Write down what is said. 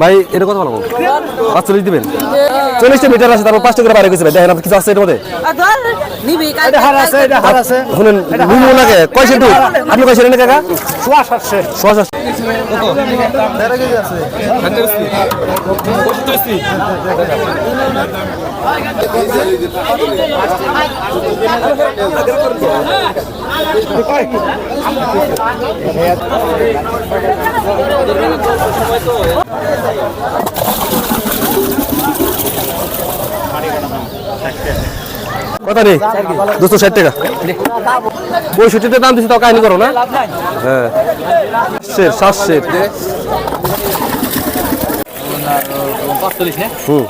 ভাই এটা কত বলব পাঁচচল্লিশ দিবেন। চল্লিশটা মিটার আছে তারপর পাঁচ টাকা করে বাইরে গেছে ভাই দেখেন আপনি কিছু আছে এর মধ্যে? এটা হার আছে এটা হার আছে। শুনেন বুঝব নাকি কয় সেন্টু? আপনি কয় সেন্টু কাকা? সোয়া সাতশে। সোয়া সাতশো। কত নেই দুশো ষাট টাকা। পঁয়ষট্টিটা দাম দিচ্ছি তাও কাহিনী করো না? হ্যাঁ। শের সাত শের। হুম।